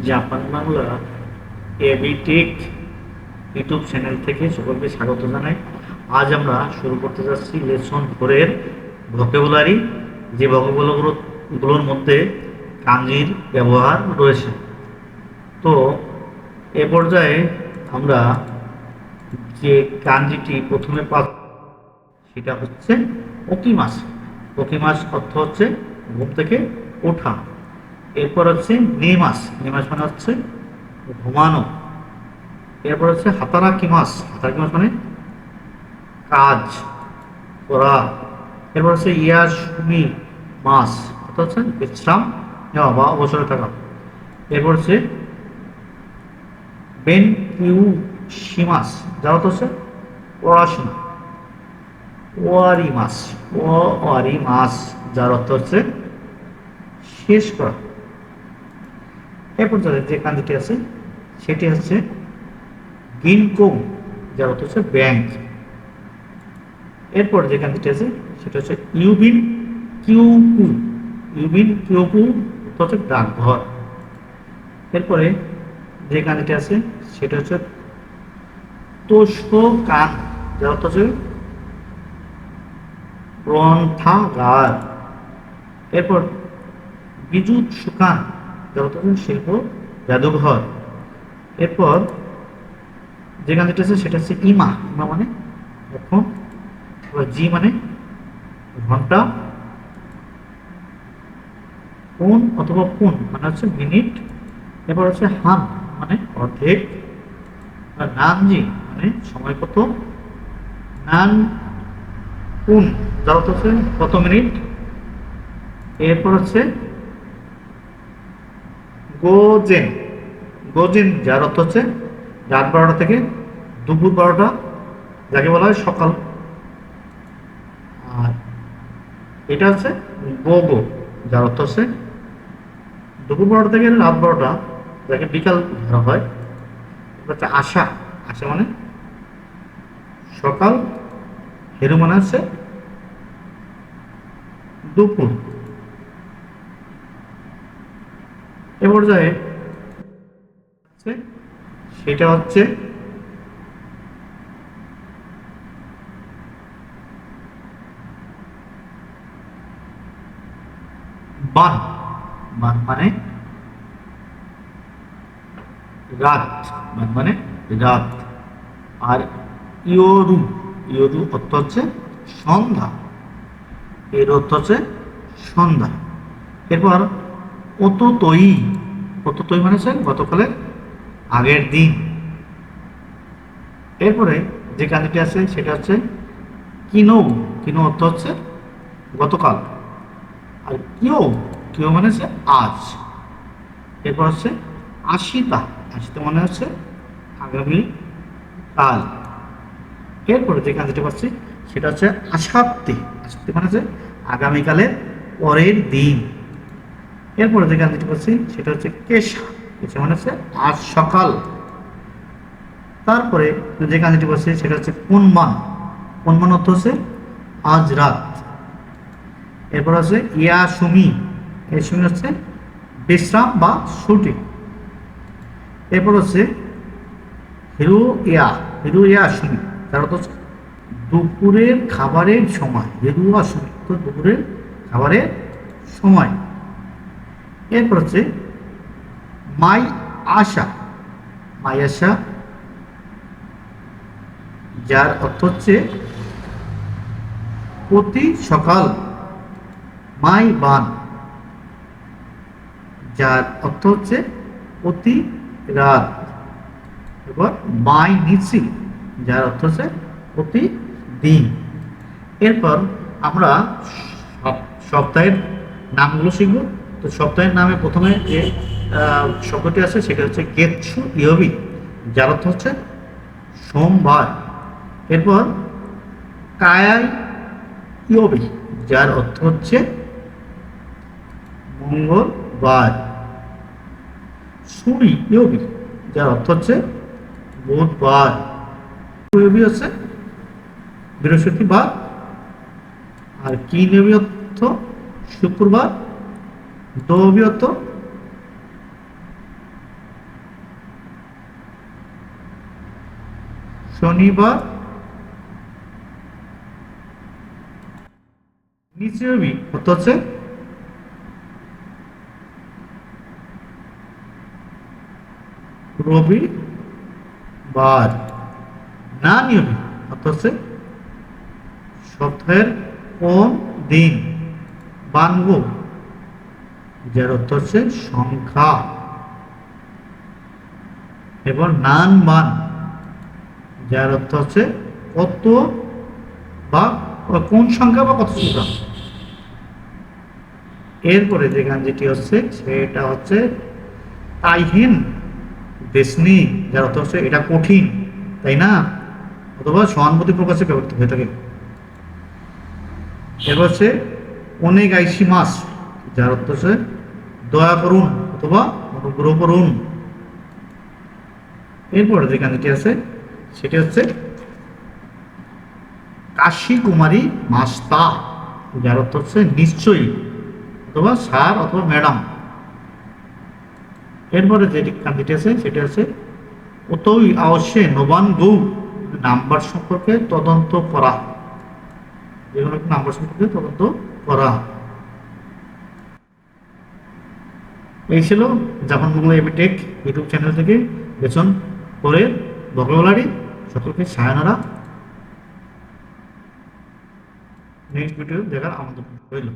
Japan Bangla এবিটেক YouTube channel থেকে সকলকে স্বাগত জানাই। আজ আমরা শুরু করতে যাচ্ছি লেসন ফোরের ভকেবুলারি। যে ভোকেবুলারগুলো গুলোর মধ্যে কাঞ্জির ব্যবহার রয়েছে। তো এ পর্যায়ে আমরা যে কাঞ্জিটি প্রথমে পাব সেটা হচ্ছে অকিমাস অকিমাস অর্থ হচ্ছে ঘুম থেকে ওঠা। এরপর হচ্ছে নেমাস। নেমাস মানে হচ্ছে ঘুমানো। এরপর হচ্ছে হাতারাকি মাস হাতারাকি মাস মানে কাজ করা। এরপর হচ্ছে ইয়াসুমি মাস। অর্থাৎ হচ্ছে বিশ্রাম নেওয়া বা অবসরে থাকা। এরপর হচ্ছে বেন কিউ সিমাস যার অর্থ হচ্ছে পড়াশোনা। ওয়ারি মাস ওয়ারি মাস যার অর্থ হচ্ছে শেষ করা। এরপর যে কান্দিটি আছে, সেটি হচ্ছে গিনকোম যার অর্থ হচ্ছে ব্যাংক। এরপর যে কান্দিটি আছে, সেটা হচ্ছে ইউবিন কিউকু। ইউবিন কিউকু হচ্ছে ডাকঘর। এরপরে যে কান্দিটি আছে, সেটা হচ্ছে তোষো কান যার অর্থ হচ্ছে গ্রন্থাগার। এরপর বিদ্যুৎ সুকান হচ্ছে শিল্প জাদুঘর। এরপর যেখানে যেটা আছে, সেটা হচ্ছে ইমা। ইমা মানে এখন জি মানে ঘণ্টা কোন অথবা কোন মানে হচ্ছে মিনিট, এরপর হচ্ছে হান মানে অর্ধেক, আর নানজি মানে সময় কত, নান কোন যার হচ্ছে কত মিনিট, এরপর হচ্ছে গোজেন গোজেন যার অর্থ হচ্ছে রাত বারোটা থেকে দুপুর বারোটা, যাকে বলা হয় সকাল। আর এটা হচ্ছে গোগো যার অর্থ হচ্ছে দুপুর বারোটা থেকে রাত বারোটা, যাকে বিকাল ধরা হয়। এটা হচ্ছে আশা আশা মানে সকাল, হেরু মানে হচ্ছে দুপুর। এ পর্যায়ে সেটা হচ্ছে বান বান মানে রাত। বান মানে রাত। আর ইয়োরু ইয়োরু অর্থ হচ্ছে সন্ধ্যা। এর অর্থ হচ্ছে সন্ধ্যা। এরপর অততই অততই মানে হচ্ছে গতকালের আগের দিন। এরপরে যে কাজটি আছে সেটা হচ্ছে, কিনো কিনো অর্থ হচ্ছে গতকাল। আর কিও কিও মানে হচ্ছে আজ। এরপর হচ্ছে আশিতা আশিতা মানে হচ্ছে আগামী কাল। এরপরে যে কাজটি পাচ্ছি সেটা হচ্ছে আসাপ্তি আসাপ্তি মানে হচ্ছে আগামীকালের পরের দিন। এরপরে যে গানটি পাচ্ছি সেটা হচ্ছে কেশা। কেশা মানে হচ্ছে আজ সকাল। তারপরে যে গানটি পাচ্ছি সেটা হচ্ছে কোনমান কোনমান অর্থ হচ্ছে আজ রাত। এরপর হচ্ছে ইয়াসুমি ইয়াসুমি হচ্ছে বিশ্রাম বা শুটিং এরপর হচ্ছে হিরো ইয়া। হিরো ইয়াসুমি তার অর্থ হচ্ছে দুপুরের খাবারের সময়। হিরু আসুমি তো দুপুরের খাবারের সময়। এরপর হচ্ছে, মাই আশা। মাই আশা, যার অর্থ হচ্ছে, প্রতি সকাল মাই বান। যার অর্থ হচ্ছে, প্রতি রাত। এবার মাই নিচি। যার অর্থ হচ্ছে, প্রতি দিন। এরপর আমরা সপ- সপ্তাহের নামগুলো শিখব। তো সপ্তাহের নামে প্রথমে যে শব্দটি আছে, সেটা হচ্ছে গেৎসু ইয়বি যার অর্থ হচ্ছে সোমবার। এরপর কায়াই ইয়বি যার অর্থ হচ্ছে মঙ্গলবার। সুরি ইয়বি যার অর্থ হচ্ছে বুধবার। ইয়বি হচ্ছে বৃহস্পতিবার, আর কি নেবি অর্থ শুক্রবার। দ্রবীয়ত্ব শনিবার নিচে বি কত রবি বার না নিয়মিত অর্থাৎ সপ্তাহের কোন দিন? বানগো যার অর্থ হচ্ছে সংখ্যা। এবং নান মান, যার অর্থ হচ্ছে কত বা কোন সংখ্যা বা কত সংখ্যা। এরপরে যে যেটি হচ্ছে, সেটা হচ্ছে তাইহিন, দেশনি, যার অর্থ হচ্ছে এটা কঠিন, তাই না? অথবা সহানুভূতি প্রকাশে ব্যবহৃত হয়ে থাকে। এবার হচ্ছে অনেক আইসি মাস, যার অর্থ হচ্ছে দয়া করুন অথবা অনুগ্রহ করুন। এরপরে যে গানটি আছে, সেটি হচ্ছে কাশী কুমারী মাস্তা। যার অর্থ হচ্ছে নিশ্চয়ই, অথবা স্যার অথবা ম্যাডাম। এরপরে যে গানটি আছে, সেটি হচ্ছে অতই অবশ্যই নবান গৌ নাম্বার সম্পর্কে তদন্ত করা। যেগুলো নাম্বার সম্পর্কে তদন্ত করা। এই ছিল জাপান বাংলা এবিটেক ইউটিউব চ্যানেল থেকে। বেছন পরে বকলবাড়ি সকলকে সায়নারা। নেক্সট ভিডিও দেখার আমন্ত্রণ রইল।